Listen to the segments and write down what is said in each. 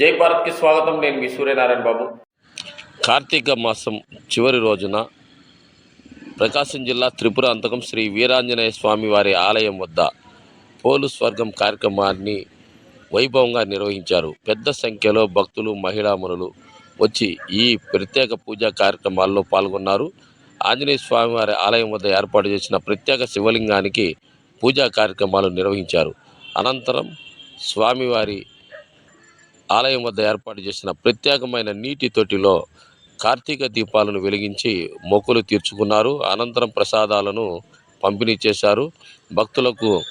జై భారత్కి స్వాగతం. నేను మీ సూర్యనారాయణ బాబు. కార్తీక మాసం చివరి రోజున ప్రకాశం జిల్లా త్రిపుర అంతకం శ్రీ వీరాంజనేయ స్వామి వారి ఆలయం వద్ద పోలు స్వర్గం కార్యక్రమాన్ని వైభవంగా నిర్వహించారు. పెద్ద సంఖ్యలో భక్తులు మహిళామణులు వచ్చి ఈ ప్రత్యేక పూజా కార్యక్రమాల్లో పాల్గొన్నారు. ఆంజనేయ స్వామి వారి ఆలయం వద్ద ఏర్పాటు చేసిన ప్రత్యేక శివలింగానికి పూజా కార్యక్రమాలు నిర్వహించారు. అనంతరం స్వామివారి ఆలయం వద్ద ఏర్పాటు చేసిన ప్రత్యేకమైన నీటి తొట్టిలో కార్తీక దీపాలను వెలిగించి మొక్కులు తీర్చుకున్నారు. అనంతరం ప్రసాదాలను పంపిణీ చేశారు. భక్తులకు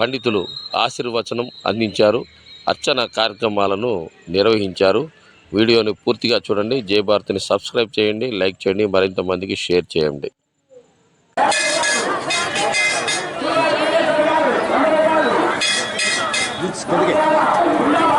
పండితులు ఆశీర్వచనం అందించారు. అర్చన కార్యక్రమాలను నిర్వహించారు. వీడియోని పూర్తిగా చూడండి. జై సబ్స్క్రైబ్ చేయండి లైక్ చేయండి మరింత మందికి షేర్ చేయండి. Let's go again.